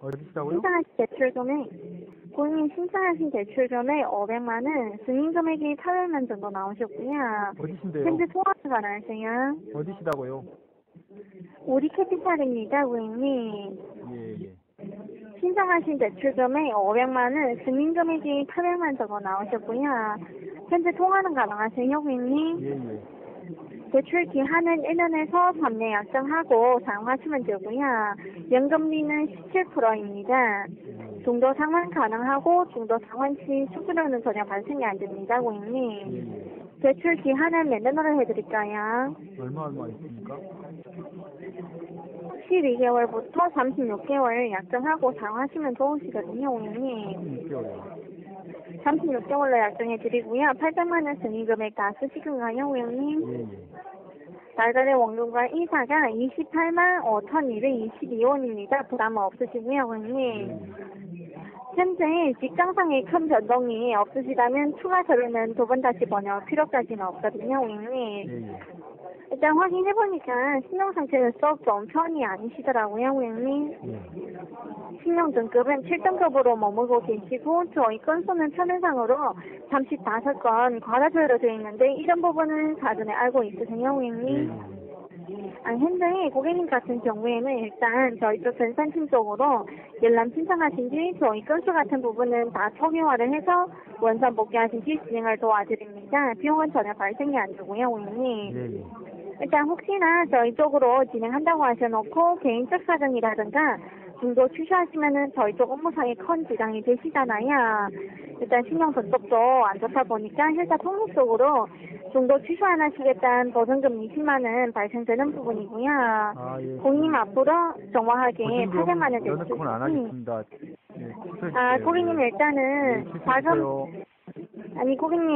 어디시다고요? 신청하신 대출 금액 고객님 신청하신 대출 금액 500만 원 승인 금액이 800만 정도 나오셨고요. 어디신데요? 현재 통화가 가능하세요? 어디시다고요? 우리 캐피탈입니다, 고객님. 예, 예. 신청하신 대출 금액 500만 원 승인 금액이 800만 정도 나오셨고요. 현재 통화는 가능하세요, 고객님? 예, 예. 대출 기한은 1년에서 3년 약정하고 사용하시면 되고요. 연금리는 17%입니다. 중도 상환 가능하고 중도 상환 시 수수료는 전혀 발생이 안 됩니다, 예, 고객님. 예. 대출 기한은 몇 년으로 해드릴까요? 얼마 얼마 있습니까? 12개월부터 36개월 약정하고 사용하시면 좋으시거든요, 고객님. 6개월이요. 36개월로 약정해 드리고요. 800만 원 승인 금액 다 쓰시건가요, 고객님? 달달의 원금과 이사가 28만 5,222원입니다. 부담 없으시고요, 고객님. 현재 직장상의 큰 변동이 없으시다면 추가 서류는 두 번 다시 번역 필요까지는 없거든요, 고객님. 일단 확인해보니까 신용 상태는 썩 좋은 편이 아니시더라고요, 고객님. 예. 신용 등급은 7등급으로 머물고 계시고 저희 건수는 표면상으로 35건 과다조회로 되어 있는데 이런 부분은 사전에 알고 있으세요, 예, 고객님? 예. 아, 현재 고객님 같은 경우에는 일단 저희 쪽 전산팀 쪽으로 열람 신청하신 뒤 저희 건수 같은 부분은 다 초기화를 해서 원산 복귀하신 뒤 진행을 도와드립니다. 비용은 전혀 발생이 안 되고요, 고객님. 예, 예. 일단 혹시나 저희 쪽으로 진행한다고 하셔놓고 개인적 사정이라든가 중도 취소하시면은 저희 쪽 업무상에 큰 지장이 되시잖아요. 일단 신용 전적도 안 좋다 보니까 회사 통립 쪽으로 중도 취소 안 하시겠다는 보증금 20만 원 발생되는 부분이고요. 아, 예. 고객님 앞으로 정확하게 보증금 800만 원 안. 하겠습니다. 예, 취소해 아, 주세요. 고객님 예, 일단은 취소해 과금 주세요. 아니 고객님